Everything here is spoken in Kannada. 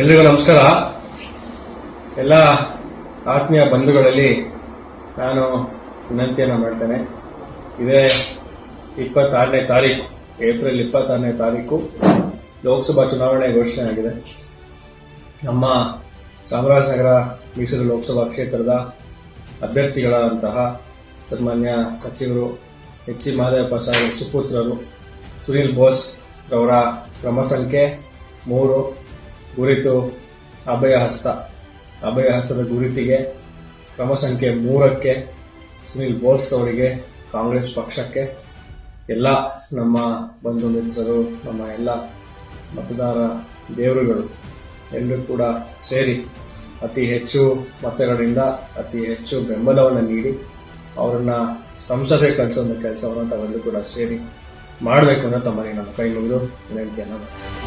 ಎಲ್ರಿಗೂ ನಮಸ್ಕಾರ. ಎಲ್ಲ ಆತ್ಮೀಯ ಬಂಧುಗಳಲ್ಲಿ ನಾನು ವಿನಂತಿಯನ್ನು ಮಾಡ್ತೇನೆ. ಇದೇ ಇಪ್ಪತ್ತಾರನೇ ತಾರೀಕು ಏಪ್ರಿಲ್ ಇಪ್ಪತ್ತಾರನೇ ತಾರೀಕು ಲೋಕಸಭಾ ಚುನಾವಣೆ ಘೋಷಣೆ ಆಗಿದೆ. ನಮ್ಮ ಚಾಮರಾಜನಗರ ಮೀಸಲು ಲೋಕಸಭಾ ಕ್ಷೇತ್ರದ ಅಭ್ಯರ್ಥಿಗಳಾದಂತಹ ಸನ್ಮಾನ್ಯ ಸಚಿವರು ಎಚ್ ಸಿ ಮಹದೇವಪ್ಪ ಸಾಹೇಬ್ ಸುಪುತ್ರರು, ಸುನೀಲ್ ಬೋಸ್ ಅವರ ಕ್ರಮ ಸಂಖ್ಯೆ ಮೂರು ಗುರಿತು ಅಭಯ ಹಸ್ತ ಅಭಯ ಹಸ್ತದ ಗುರುತಿಗೆ ಕ್ರಮ ಸಂಖ್ಯೆ ಮೂರಕ್ಕೆ, ಸುನಿಲ್ ಬೋಸ್ ಅವರಿಗೆ, ಕಾಂಗ್ರೆಸ್ ಪಕ್ಷಕ್ಕೆ, ಎಲ್ಲ ನಮ್ಮ ಬಂಧು ಮಿತ್ರರು, ನಮ್ಮ ಎಲ್ಲ ಮತದಾರ ದೇವರುಗಳು, ಎಲ್ಲರೂ ಕೂಡ ಸೇರಿ ಅತಿ ಹೆಚ್ಚು ಮತಗಳಿಂದ ಅತಿ ಹೆಚ್ಚು ಬೆಂಬಲವನ್ನು ನೀಡಿ ಅವರನ್ನ ಸಂಸದೆ ಕಳಿಸುವಂತ ಕೆಲಸವನ್ನು ತಾವೆಲ್ಲರೂ ಕೂಡ ಸೇರಿ ಮಾಡಬೇಕು ಅಂತ ತಮ್ಮಲ್ಲಿ ನಮ್ಮ ಕೈ ಮುಗಿದು ವಿನಂತಿಯನ್ನು ಮಾಡ್ತೀನಿ.